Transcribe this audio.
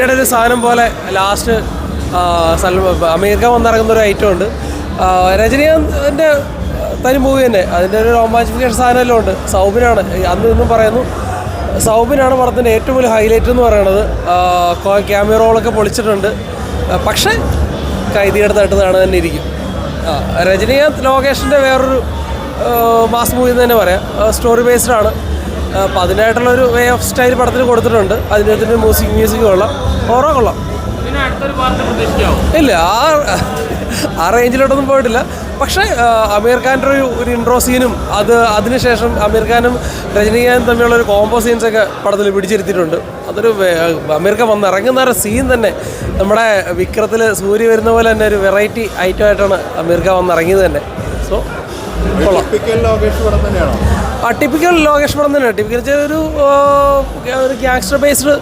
ഈയിടെ ഒരു സാധനം പോലെ ലാസ്റ്റ് അമേരിക്ക വന്നിറങ്ങുന്ന ഒരു ഐറ്റം ഉണ്ട്. രജനീകാന്തിന്റെ തനി മൂവി തന്നെ. അതിന്റെ ഒരു റോമാഞ്ചിഫിക്കേഷൻ സാധനമെല്ലാം ഉണ്ട്. സൗബിനാണ്. അന്ന് ഇന്നും പറയുന്നു. സൗബിനാണ് പടത്തിന്റെ ഏറ്റവും വലിയ ഹൈലൈറ്റ് എന്ന് പറയുന്നത്. ക്യാമിയ റോളൊക്കെ പൊളിച്ചിട്ടുണ്ട്. പക്ഷേ കൈതിയുടെ തട്ടുന്നതാണ് തന്നെ ഇരിക്കും. രജനീകാന്ത് ലോകേഷിന്റെ വേറൊരു മാസ് മൂവി എന്ന് തന്നെ പറയാം. സ്റ്റോറി ബേസ്ഡ് ആണ്. അപ്പോൾ അതിന്റെതായിട്ടുള്ളൊരു ഒരു വേ ഓഫ് സ്റ്റൈൽ പടത്തിന് കൊടുത്തിട്ടുണ്ട്. അതിന്റെ മ്യൂസിക് മ്യൂസിക് കൊള്ളാം. ഓറോ കൊള്ളാം. ഇല്ല ആ ആ റേഞ്ചിലോട്ടൊന്നും പോയിട്ടില്ല. പക്ഷേ അമീർ ഖാന്റെ ഒരു ഒരു ഇൻട്രോ സീനും അത് അതിനുശേഷം അമീർ ഖാനും രജനീകാന്തും തമ്മിലുള്ള ഒരു കോംബോ സീൻസൊക്കെ പടത്തിൽ പിടിച്ചിരുത്തിയിട്ടുണ്ട്. അതൊരു അമീർ ഖാൻ വന്ന് ഇറങ്ങുന്ന ഒരു സീൻ തന്നെ. നമ്മുടെ വിക്രത്തിൽ സൂര്യ വരുന്ന പോലെ തന്നെ ഒരു വെറൈറ്റി ഐറ്റം ആയിട്ടാണ് അമീർ ഖാൻ വന്ന് ഇറങ്ങിയത് തന്നെ. സോ കൊള്ളാം. ടിപ്പിക്കൽ ലോകേഷ് പടം തന്നെയാണോ? ആ ടിപ്പിക്കൽ ലോകേഷ് പടം തന്നെയാണ്. ടിപ്പിക്കൽ ഒരു ഒരു ഗ്യാങ്സ്റ്റർ ബേസ്ഡ്